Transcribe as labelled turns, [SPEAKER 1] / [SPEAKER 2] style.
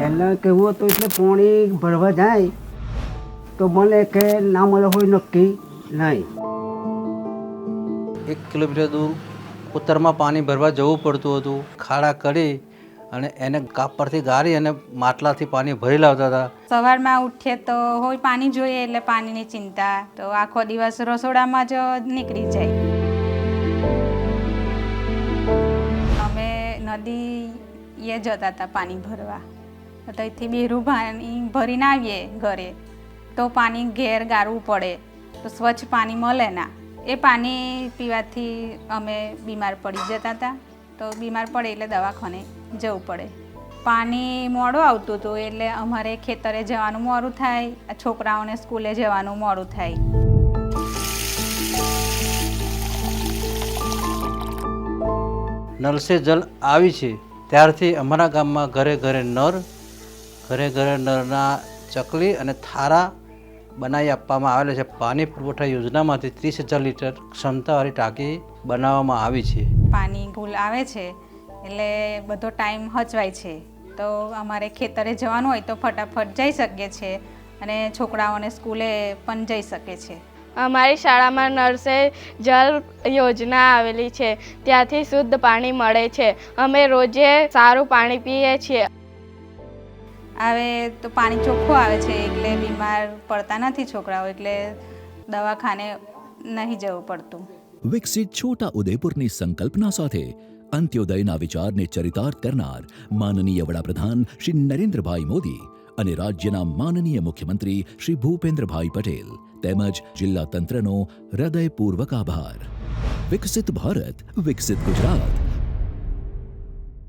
[SPEAKER 1] કહેવું હતું એટલે પોણી ભરવા જાય તો મળે કે ના મળે હોય નક્કી નહીં.
[SPEAKER 2] એક કિલોમીટર દૂર ઉત્તરમાં પાણી ભરવા જવું પડતું હતું. ખાડા કરી અને એને કાપ પરથી ગાળી અને માટલાથી પાણી ભરી લાવતા હતા.
[SPEAKER 3] સવારમાં ઉઠીએ તો હોય પાણી જોઈએ એટલે પાણીની ચિંતા. તો આખો દિવસ રસોડામાં જ નીકળી જાય. અમે નદી એ જતા હતા પાણી ભરવા. ત્યાંથી બેરું પાણી ભરીને આવીએ ઘરે. તો પાણી ઘેર ગાળવું પડે. તો સ્વચ્છ પાણી મળે ના. એ પાણી પીવાથી અમે બીમાર પડી જતા હતા. તો બીમાર પડે એટલે દવાખાને જવું પડે. પાણી મોડું આવતું હતું એટલે અમારે ખેતરે જવાનું મોડું થાય. છોકરાઓને સ્કૂલે જવાનું મોડું થાય.
[SPEAKER 2] નલ સે જલ આવી છે. ત્યારથી અમારા ગામમાં ઘરે ઘરે નર ઘરે ઘરે નરના ચકલી અને થારા બનાવી આપવામાં આવેલા છે. પાણી પુરવઠા યોજનામાંથી ત્રીસ હજાર લીટર ક્ષમતાવાળી ટાંકી બનાવવામાં આવી છે.
[SPEAKER 3] પાણી ભૂલ આવે છે એટલે બધો ટાઈમ હચવાય છે. તો અમારે ખેતરે જવાનું હોય તો ફટાફટ જઈ શકીએ છીએ અને છોકરાઓને સ્કૂલે પણ જઈ શકે છે.
[SPEAKER 4] અમારી શાળામાં નર્સે જલ યોજના આવેલી છે ત્યાંથી શુદ્ધ પાણી મળે છે. અમે રોજે સારું પાણી પીએ છીએ.
[SPEAKER 3] આવે તો પાણી ચોખ્ખું આવે છે એટલે બીમાર પડતા નથી છોકરાઓ, એટલે દવાખાને નહીં જવું પડતું.
[SPEAKER 5] વિકસિત છોટા ઉદયપુરની સંકલ્પના સાથે અંત્યોદયના વિચારને ચરિતાર્થ કરનાર માનનીય વડાપ્રધાન શ્રી નરેન્દ્રભાઈ મોદી અને રાજ્યના માનનીય મુખ્યમંત્રી શ્રી ભૂપેન્દ્રભાઈ પટેલ તેમજ જિલ્લા તંત્રનો હૃદયપૂર્વક આભાર. વિકસિત ભારત, વિકસિત ગુજરાત.